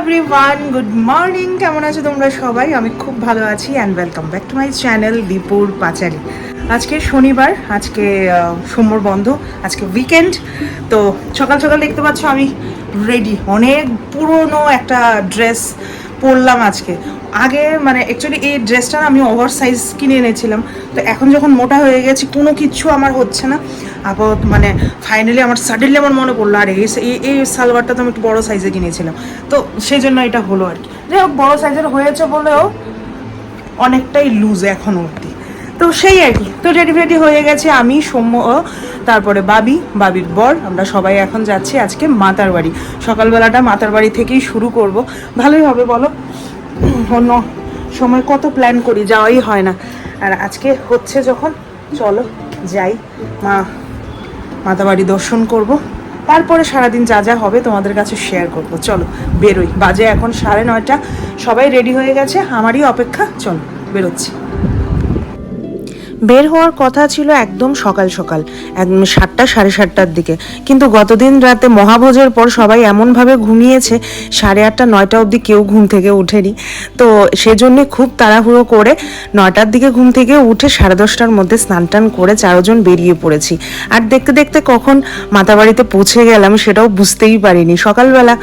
Everyone good morning কেমন আছো তোমরা সবাই? আমি খুব ভালো আছি and welcome back to my channel দীপুর পাচারি আজকে শনিবার আজকে আহ, সোমবার বন্ধ আজকে উইকেন্ড তো সকাল সকাল দেখতে পাচ্ছ আমি রেডি অনেক পুরনো একটা ড্রেস পরলাম আজকে। আগে মানে অ্যাকচুয়ালি এই ড্রেসটা আমি ওভার সাইজ কিনে এনেছিলাম। তো এখন যখন মোটা হয়ে গেছি কোনো কিছু আমার হচ্ছে না। আপাতত মানে ফাইনালি আমার সাডেনলি আমার মনে পড়ল, আর, এই এই- সালোয়ারটা তো আমি একটু বড়ো সাইজে কিনেছিলাম। তো সেই জন্য এটা হলো আর কি। যাই হোক, বড়ো সাইজের হয়েছে বলেও অনেকটাই লুজ এখন অবধি। তো সেই আর কি। তো রেডি ফেডি হয়ে গেছে আমি, সৌম্য তারপরে বাবি, বাবির বর, আমরা সবাই এখন যাচ্ছি আজকে মাতার বাড়ি। সকালবেলাটা মাতার বাড়ি থেকেই শুরু করব। ভালোই হবে বলো? অন্য সময় কত প্ল্যান করি, যাওয়াই হয় না। আর আজকে হচ্ছে যখন, চলো, যাই। মা মাতাবাড়ি দর্শন করব। তারপরে সারাদিন যা যা হবে তোমাদের কাছে শেয়ার করব। চলো, বেরোই। বাজে এখন সাড়ে নয়টা। সবাই রেডি হয়ে গেছে? আমারই অপেক্ষা। চলো, বেরোচ্ছি। বের হওয়ার কথা ছিল একদম সকাল সকাল, একদম সাতটা, সাড়ে সাতটার দিকে। কিন্তু গতদিন রাতে মহাভোজের পর সবাই এমনভাবে ঘুমিয়েছে, সাড়ে আটটা, নয়টা অবধি কেউ ঘুম থেকে ওঠেনি। তো সেজন্যে খুব তাড়াহুড়ো করে নয়টার দিকে ঘুম থেকে উঠে সাড়ে দশটার মধ্যে স্নান টান করে চারজন বেরিয়ে পড়েছি। আর দেখতে দেখতে কখন মাতাবাড়িতে পৌঁছে গেলাম সেটাও বুঝতেই পারিনি। সকালবেলা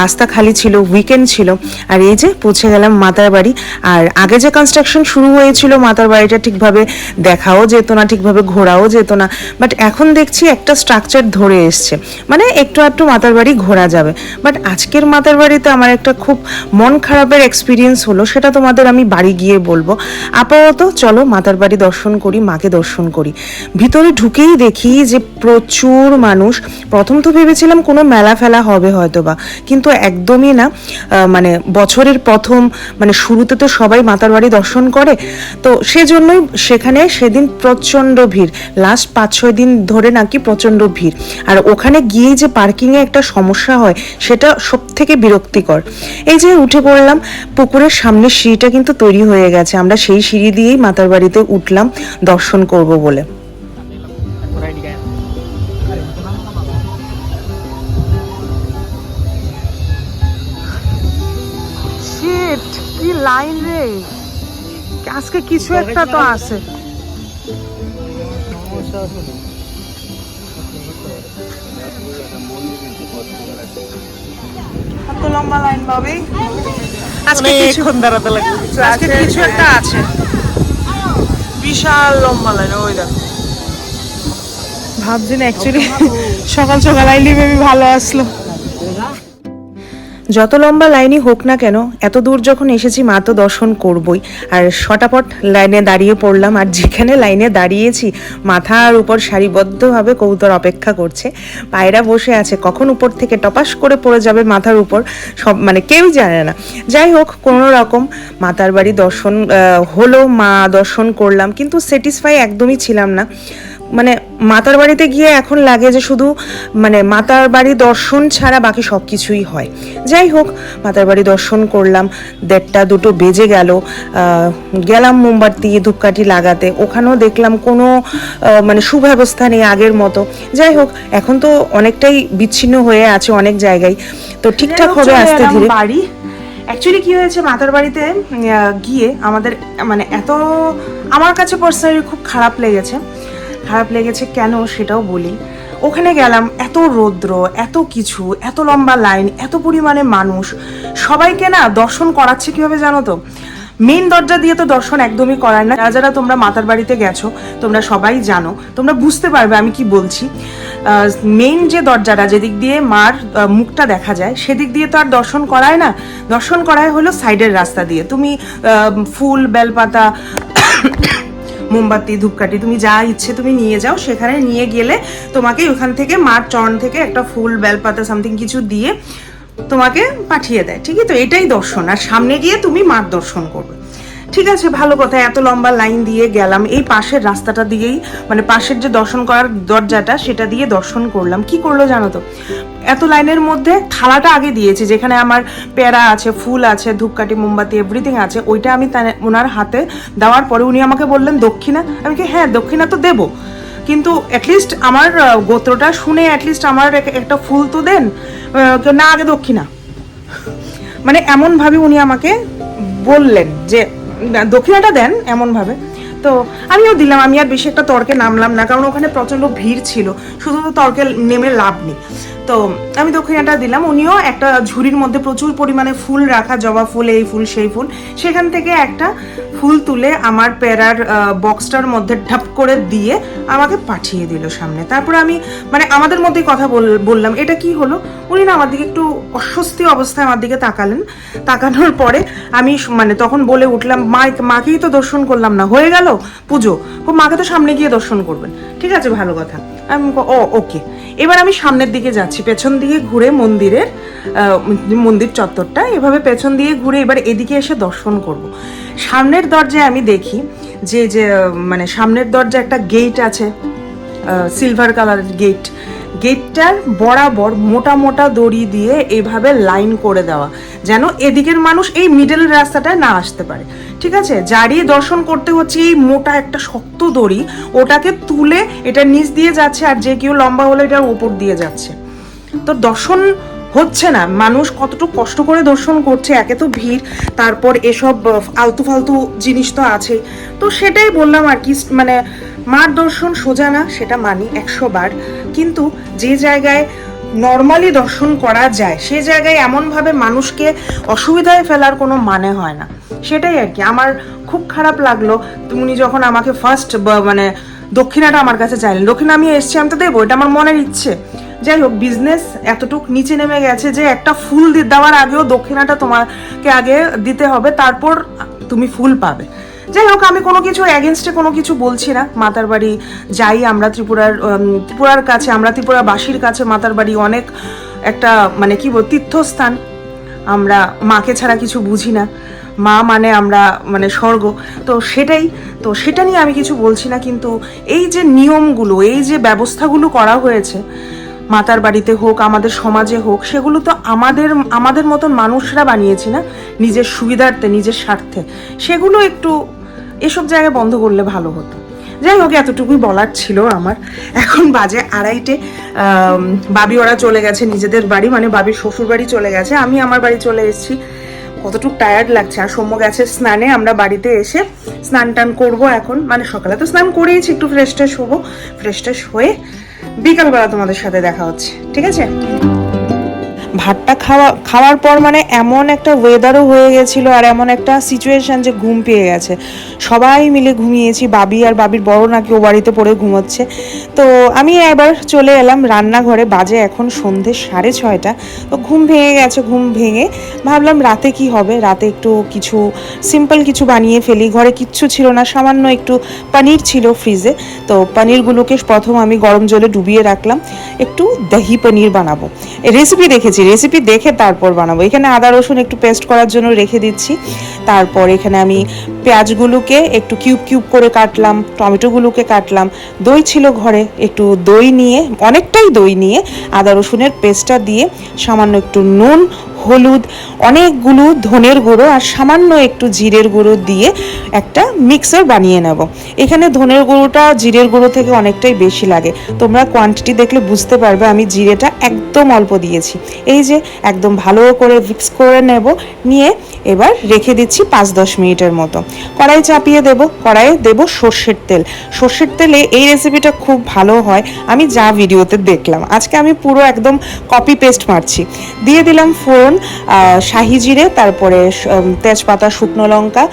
রাস্তা খালি ছিল উইকেন্ড ছিল। আর এই যে পৌঁছে গেলাম মাতার বাড়ি আর আগে যে কনস্ট্রাকশন শুরু হয়েছিল মাতার বাড়িটা ঠিকভাবে দেখাও যেত না, ঠিকভাবে ঘোরাও যেত না। বাট এখন দেখছি একটা স্ট্রাকচার ধরে এসছে। মানে একটু একটু মাতার বাড়ি ঘোরা যাবে। বাট আজকের মাতার বাড়িতে আমার একটা খুব মন খারাপের এক্সপিরিয়েন্স হলো, সেটা তোমাদের আমি বাড়ি গিয়ে বলব। আপাতত চলো মাতার বাড়ি দর্শন করি, মাকে দর্শন করি। ভিতরে ঢুকেই দেখি যে প্রচুর মানুষ। প্রথম তো ভেবেছিলাম কোনো মেলা ফেলা হবে হয়তো বা কিন্তু একদমই না। মানে বছরের প্রথম মানে শুরুতে তো সবাই মাতার বাড়ি দর্শন করে। তো সেজন্যই সেখানে সেদিন প্রচণ্ড ভিড়। লাস্ট পাঁচ, ছয় দিন ধরে নাকি প্রচণ্ড ভিড়। আর ওখানে গিয়েই যে পার্কিংয়ে একটা সমস্যা হয়, সেটা সব থেকে বিরক্তিকর। এই যে উঠে পড়লাম, পুকুরের সামনের সিঁড়িটা কিন্তু তৈরি হয়ে গেছে। আমরা সেই সিঁড়ি দিয়েই মাতার বাড়িতে উঠলাম দর্শন করব বলে। কি লাইন রে? আজকে কিছু একটা তো আছে। কত লম্বা লাইন আজকে দাঁড়াতে লাগবে কিছু আজকে কিছু একটা আছে। বিশাল লম্বা লাইন ওই দেখো। ভাবছি না অ্যাকচুয়ালি সকাল সকাল আইলি বেবি ভালো আসলো। যত লম্বা লাইনই হোক না কেন, এত দূর যখন এসেছি মা তো দর্শন করবই। আর শটাপট লাইনে দাঁড়িয়ে পড়লাম, আর যেখানে লাইনে দাঁড়িয়েছি, মাথার উপর সারিবদ্ধভাবে কৌতর অপেক্ষা করছে। পায়রা বসে আছে, কখন উপর থেকে টপাস করে পড়ে যাবে মাথার উপর, সব মানে কেউই জানে না। যাই হোক, কোনো রকম মাতার বাড়ি দর্শন হলো, মা দর্শন করলাম, কিন্তু স্যাটিসফাই একদমই ছিলাম না। মানে মাতার বাড়িতে গিয়ে এখন লাগে যে শুধু মানে মাতার বাড়ি দর্শন ছাড়া বাকি সব কিছুই হয়। যাই হোক মাতার বাড়ি দর্শন করলাম দেড়টা দুটো বেজে গেল গেলাম মোমবাতি ধূপকাঠি লাগাতে ওখানেও দেখলাম কোনো মানে সুব্যবস্থা নেই আগের মতো। যাই হোক এখন তো অনেকটাই বিচ্ছিন্ন হয়ে আছে অনেক জায়গায়। তো ঠিকঠাক হবে আস্তে ধীরে। বাড়ি। অ্যাকচুয়ালি কি হয়েছে মাতার বাড়িতে গিয়ে আমাদের মানে এত আমার কাছে পার্সোনালি খুব খারাপ লেগেছে। খারাপ লেগেছে কেন সেটাও বলি। ওখানে গেলাম, এত রৌদ্র, এত কিছু, এত লম্বা লাইন, এত পরিমাণে মানুষ। সবাইকে না দর্শন করাচ্ছে কীভাবে জানো তো? মেন দরজা দিয়ে তো দর্শন একদমই করায় না। যারা যারা তোমরা মাতার বাড়িতে গেছো, তোমরা সবাই জানো। তোমরা বুঝতে পারবে আমি কি বলছি। মেইন যে দরজাটা, যেদিক দিয়ে মার মুখটা দেখা যায়, সেদিক দিয়ে তো আর দর্শন করায় না। দর্শন করায় হলো সাইডের রাস্তা দিয়ে। তুমি ফুল, বেলপাতা মোমবাতি, ধূপকাঠি, তুমি যা ইচ্ছে তুমি নিয়ে যাও। সেখানে নিয়ে গেলে তোমাকে ওখান থেকে মার চরণ থেকে একটা ফুল, বেলপাতা সামথিং কিছু দিয়ে তোমাকে পাঠিয়ে দেয়। ঠিকই তো? এটাই দর্শন। আর সামনে গিয়ে তুমি মার দর্শন করবে। ঠিক আছে, ভালো কথা, এত লম্বা লাইন দিয়ে গেলাম। এই পাশের রাস্তাটা দিয়েই মানে পাশের যে দর্শন করার দরজাটা, সেটা দিয়ে দর্শন করলাম। কি করল জানো তো? এত লাইনের মধ্যে থালাটা আগে দিয়েছে, যেখানে আমার পেয়ারা আছে, ফুল আছে, ধূপকাঠি, মোমবাতি এভরিথিং আছে। ওইটা আমি ওনার হাতে দেওয়ার পরে উনি আমাকে বললেন, দক্ষিণা? আমি কি হ্যাঁ দক্ষিণা তো দেবো। কিন্তু অ্যাটলিস্ট আমার গোত্রটা শুনে অ্যাটলিস্ট আমার একটা ফুল তো দেন না, আগে দক্ষিণা। মানে এমনভাবে উনি আমাকে বললেন যে দক্ষিণাটা দেন এমনভাবে। তো আমিও দিলাম, আমি আর বেশি একটা তর্কে নামলাম না, কারণ ওখানে প্রচণ্ড ভিড় ছিল। শুধু তো তর্কে নেমে লাভ নেই। তো আমি দক্ষিণাটা দিলাম। উনিও একটা ঝুড়ির মধ্যে প্রচুর পরিমাণে ফুল রাখা, জবা ফুল, এই ফুল, সেই ফুল। সেখান থেকে একটা ফুল তুলে আমার প্যারার বক্সটার মধ্যে ঢাপ করে দিয়ে আমাকে পাঠিয়ে দিল সামনে। তারপর আমি মানে আমাদের মধ্যেই কথা বল- বললাম, এটা কি হলো? উনি না আমার দিকে একটু অস্বস্তি অবস্থায় আমার দিকে তাকালেন। তাকানোর পরে আমি মানে তখন বলে উঠলাম, মা মাকেই তো দর্শন করলাম না। হয়ে গেল পুজো। মাকে তো সামনে গিয়ে দর্শন করবেন। ঠিক আছে, ভালো কথা। আমি ও ওকে এবার আমি সামনের দিকে যাচ্ছি, পেছন দিকে ঘুরে মন্দিরের মন্দির চত্বরটা, এভাবে পেছন দিয়ে ঘুরে এবার এদিকে এসে দর্শন করব। সামনের দরজায় আমি দেখি যে যে মানে সামনের দরজা একটা গেট আছে সিলভার কালারের গেট গেটটার বরাবর মোটা মোটা দড়ি দিয়ে এভাবে লাইন করে দেওয়া, যেন এদিকের মানুষ এই মিডল রাস্তাটায় না আসতে পারে। ঠিক আছে? যারই দর্শন করতে হচ্ছে এই মোটা একটা শক্ত দড়ি, ওটাকে তুলে এটা নিচ দিয়ে যাচ্ছে আর যে কেউ লম্বা হলে এটার উপর দিয়ে যাচ্ছে। তো দর্শন হচ্ছে না, মানুষ কতটুকু কষ্ট করে দর্শন করছে, একে তো ভিড়, তারপর এসব আলতু ফালতু জিনিস তো আছেই তো সেটাই বললাম আর কি মানে মার দর্শন সোজা না, সেটা মানি একশো বার। কিন্তু যে জায়গায় নর্মালি দর্শন করা যায়, সে জায়গায় এমনভাবে মানুষকে অসুবিধায় ফেলার কোনো মানে হয় না। সেটাই আর কি। আমার খুব খারাপ লাগল উনি যখন আমাকে ফার্স্ট মানে দক্ষিণাটা আমার কাছে চাইলেন দক্ষিণা আমি এসছি, আমি তো দেবো, এটা আমার মনের ইচ্ছে। যাই হোক বিজনেস এতটুক নিচে নেমে গেছে যে একটা ফুল দেওয়ার আগেও দক্ষিণাটা তোমাকে আগে দিতে হবে, তারপর তুমি ফুল পাবে। যাই হোক, আমি কোনো কিছু অ্যাগেনস্টে কোনো কিছু বলছি না। মাতার বাড়ি যাই, আমরা ত্রিপুরার ত্রিপুরার কাছে, আমরা ত্রিপুরাবাসীর কাছে মাতার বাড়ি অনেক একটা মানে কি বল তীর্থস্থান। আমরা মাকে ছাড়া কিছু বুঝি না। মা মানে আমরা মানে স্বর্গ। তো সেটাই, তো সেটা নিয়ে আমি কিছু বলছি না, কিন্তু এই যে নিয়মগুলো, এই যে ব্যবস্থাগুলো করা হয়েছে, মাতার বাড়িতে হোক, আমাদের সমাজে হোক, সেগুলো তো আমাদের আমাদের মতন মানুষরা বানিয়েছি না, নিজের সুবিধার্থে, নিজের স্বার্থে। সেগুলো একটু এসব জায়গা বন্ধ করলে ভালো হতো। যাই হোক, এতটুকুই বলার ছিল আমার। এখন বাজে আড়াইটে বাবি ওরা চলে গেছে নিজেদের বাড়ি মানে বাবির শ্বশুর বাড়ি চলে গেছে। আমি আমার বাড়ি চলে এসেছি। কতটুকু টায়ার্ড লাগছে। আর সৌম্য গেছে স্নানে, আমরা বাড়িতে এসে স্নান টান করব এখন। মানে সকালে তো স্নান করেইছি, একটু ফ্রেশ ট্রেশ হব। ফ্রেশ ট্রেশ হয়ে বিকালবেলা তোমাদের সাথে দেখা হচ্ছে, ঠিক আছে? ভাতটা খাওয়া, খাওয়ার পর মানে এমন একটা ওয়েদারও হয়ে গেছিল আর এমন একটা সিচুয়েশন যে ঘুম পেয়ে গেছে। সবাই মিলে ঘুমিয়েছি, বাবি আর বাবির বড় নাকি ও বাড়িতে পড়ে ঘুমোচ্ছে। তো আমি এবার চলে এলাম রান্নাঘরে, বাজে এখন সন্ধে সাড়ে ছয়টা। তো ঘুম ভেঙে গেছে, ঘুম ভেঙে ভাবলাম রাতে কি হবে? রাতে একটু কিছু সিম্পল কিছু বানিয়ে ফেলি। ঘরে কিচ্ছু ছিল না, সামান্য একটু পনির ছিল ফ্রিজে তো পনিরগুলোকে প্রথম আমি গরম জলে ডুবিয়ে রাখলাম। একটু দহি পনির বানাবো। রেসিপি দেখেছি রেসিপি দেখে তারপর বানাবো। এখানে আদা, রসুন একটু পেস্ট করার জন্য রেখে দিচ্ছি। তারপর এখানে আমি পেঁয়াজগুলোকে একটু কিউব কিউব করে কাটলাম, টমেটোগুলোকে কাটলাম। দই ছিল ঘরে, একটু দই নিয়ে, অনেকটাই দই নিয়ে আদা, রসুনের পেস্টটা দিয়ে সামান্য একটু নুন, হলুদ, অনেকগুলো ধনের গুঁড়ো আর সামান্য একটু জিরের গুঁড়ো দিয়ে একটা মিক্সার বানিয়ে নেব। এখানে ধনের গুঁড়োটা জিরের গুঁড়ো থেকে অনেকটাই বেশি লাগে। তোমরা কোয়ান্টিটি দেখলে বুঝতে পারবে, আমি জিরেটা একদম অল্প দিয়েছি। এই যে একদম ভালো করে মিক্স করে নেব, নিয়ে এবার রেখে দিচ্ছি পাঁচ দশ মিনিটের মতো। কড়াই চাপিয়ে দেব, কড়াইয়ে দেব সর্ষের তেল। সর্ষের তেলে এই রেসিপিটা খুব ভালো হয়, আমি যা ভিডিওতে দেখলাম। আজকে আমি পুরো একদম কপি পেস্ট মারছি। দিয়ে দিলাম ফোড়ন শাহি জিরে, তারপরে তেজপাতা, শুকনো লঙ্কা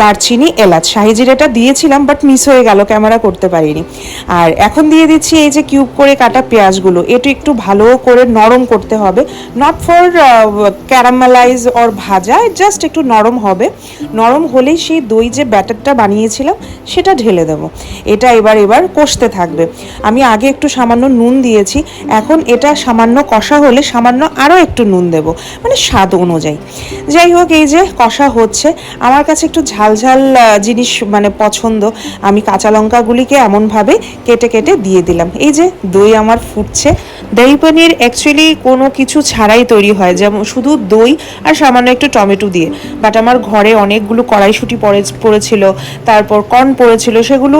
দারচিনি, এলাচ। শাহি জিরেটা দিয়েছিলাম বাট মিস হয়ে গেল ক্যামেরা করতে পারিনি। আর এখন দিয়ে দিচ্ছি এই যে কিউব করে কাটা পেঁয়াজগুলো। এটা একটু ভালো করে নরম করতে হবে। নট ফর ক্যারামেলাইজ অর ভাজা জাস্ট একটু নরম হবে। নরম হলেই সেই দই যে ব্যাটারটা বানিয়েছিলাম, সেটা ঢেলে দেবো। এটা এবার এবার কষতে থাকবে। আমি আগে একটু সামান্য নুন দিয়েছি। এখন এটা সামান্য কষা হলে সামান্য আরও একটু নুন দেব। মানে স্বাদ অনুযায়ী। যাই হোক, এই যে কষা হচ্ছে। আমার কাছে একটু ঝাল ঝাল ঝাল জিনিস মানে পছন্দ, আমি কাঁচা লঙ্কাগুলিকে এমনভাবে কেটে কেটে দিয়ে দিলাম। এই যে দই আমার ফুটছে। দই পনির অ্যাকচুয়ালি কোনো কিছু ছাড়াই তৈরি হয়, যেমন শুধু দই আর সামান্য একটু টমেটো দিয়ে। বাট আমার ঘরে অনেকগুলো কড়াইশুটি পড়ে পড়েছিল, তারপর কর্ন পড়েছিল, সেগুলো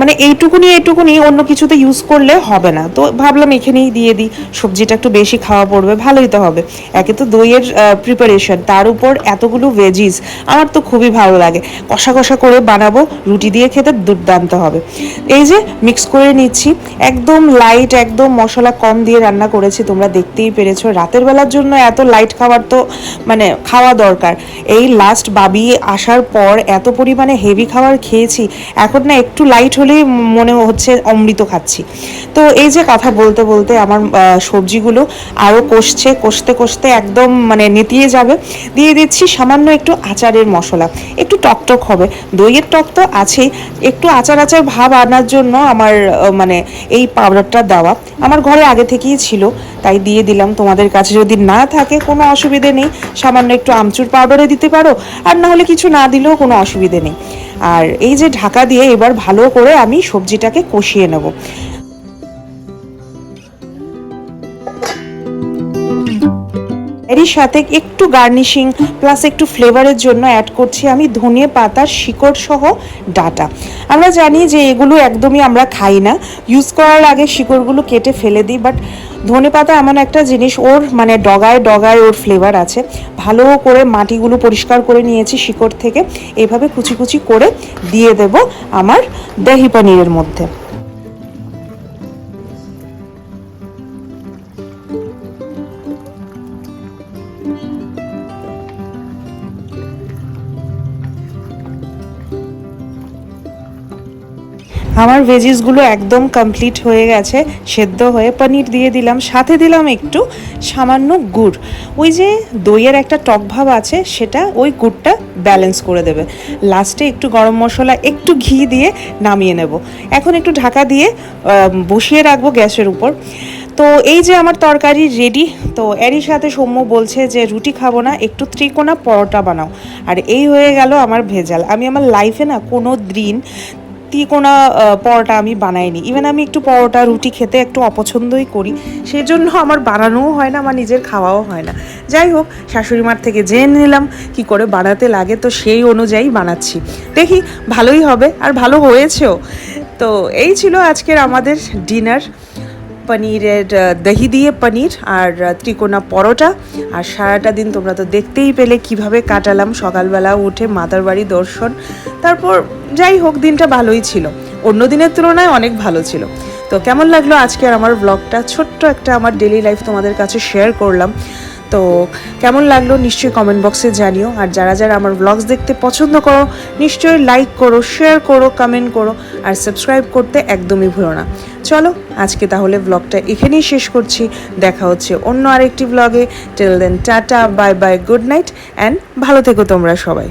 মানে এইটুকুনি এইটুকুনি অন্য কিছুতে ইউজ করলে হবে না। তো ভাবলাম এখানেই দিয়ে দিই, সবজিটা একটু বেশি খাওয়া পড়বে, ভালোই তো হবে। একে তো দইয়ের প্রিপারেশন তার উপর এতগুলো ভেজিস আমার তো খুবই ভালো লাগে। কষা কষা করে বানাবো, রুটি দিয়ে খেতে দুর্দান্ত হবে। এই যে মিক্স করে নিচ্ছি, একদম লাইট একদম মশলা কম দিয়ে রান্না করেছি, তোমরা দেখতেই পেরেছ। রাতের বেলার জন্য এত লাইট খাবার তো মানে খাওয়া দরকার। এই লাস্ট বাবি আসার পর এত পরিমাণে হেভি খাবার খেয়েছি, এখন না একটু লাইট হলেই মনে হচ্ছে অমৃত খাচ্ছি। তো এই যে কথা বলতে বলতে আমার সবজিগুলো আরও কষছে, কষতে কষতে একদম মানে নেতিয়ে যাবে। দিয়ে দিচ্ছি সামান্য একটু আচারের মশলা। একটু টকটক হবে। দইয়ের টক তো আছেই। একটু আচার আচার ভাব আনার জন্য আমার মানে এই পাউডারটা দেওয়া। আমার ঘরে আগে থেকেই ছিল, তাই দিয়ে দিলাম। তোমাদের কাছে যদি না থাকে, কোনো অসুবিধে নেই। সামান্য একটু আমচুর পাউডারে দিতে পারো। আর না হলে কিছু না দিলেও কোনো অসুবিধে নেই। আর এই যে ঢাকা দিয়ে এবার ভালো করে আমি সবজিটাকে কষিয়ে নেব। এরই সাথে একটু গার্নিশিং প্লাস একটু ফ্লেভারের জন্য অ্যাড করছি আমি ধনিয়া পাতার শিকড় সহ ডাটা। আমরা জানি যে এগুলো একদমই আমরা খাই না। ইউজ করার আগে শিকড়গুলো কেটে ফেলে দিই বাট ধনে পাতা এমন একটা জিনিস, ওর মানে ডগায় ডগায় ওর ফ্লেভার আছে। ভালো করে মাটিগুলো পরিষ্কার করে নিয়েছি শিকড় থেকে। এভাবে কুচি কুচি করে দিয়ে দেব আমার দহি পনিরের মধ্যে। আমার ভেজিসগুলো একদম কমপ্লিট হয়ে গেছে, সেদ্ধ হয়ে পনির দিয়ে দিলাম, সাথে দিলাম একটু সামান্য গুড়। ওই যে দইয়ের একটা টক ভাব আছে, সেটা ওই গুড়টা ব্যালেন্স করে দেবে। লাস্টে একটু গরম মশলা, একটু ঘি দিয়ে নামিয়ে নেব। এখন একটু ঢাকা দিয়ে বসিয়ে রাখব গ্যাসের উপর। তো এই যে আমার তরকারি রেডি তো এরই সাথে সৌম্য বলছে যে, রুটি খাব না, একটু ত্রিকোণা পরোটা বানাও। আর এই হয়ে গেল আমার ভেজাল। আমি আমার লাইফে না কোনো দিন তিকোনা পরোটা আমি বানাইনি। ইভেন আমি একটু পরোটা, রুটি খেতে একটু অপছন্দই করি। সেই জন্য আমার বানানোও হয় না, আমার নিজের খাওয়াও হয় না। যাই হোক শাশুড়ি মার থেকে জেনে নিলাম কি করে বানাতে লাগে, তো সেই অনুযায়ী বানাচ্ছি। দেখি, ভালোই হবে, আর ভালো হয়েছেও। তো এই ছিল আজকের আমাদের ডিনার। পনিরের দহি দিয়ে পনির আর ত্রিকোনা পরোটা। আর সারাটা দিন তোমরা তো দেখতেই পেলে কীভাবে কাটালাম। সকালবেলা উঠে মাতার বাড়ি দর্শন। তারপর যাই হোক, দিনটা ভালোই ছিল। অন্য দিনের তুলনায় অনেক ভালো ছিল। তো কেমন লাগল আজকে আমার ব্লগটা ছোট্ট একটা আমার ডেলি লাইফ তোমাদের কাছে শেয়ার করলাম। তো কেমন লাগল নিশ্চয়ই কমেন্ট বক্সে জানিও। আর যারা যারা আমার ব্লগস দেখতে পছন্দ করো, নিশ্চয়ই লাইক করো শেয়ার করো কমেন্ট করো, আর সাবস্ক্রাইব করতে একদমই ভুলো না। চলো, আজকে তাহলে ব্লগটা এখানেই শেষ করছি। দেখা হচ্ছে অন্য আরেকটি ব্লগে till then tata bye bye good night and ভালো থেকো তোমরা সবাই।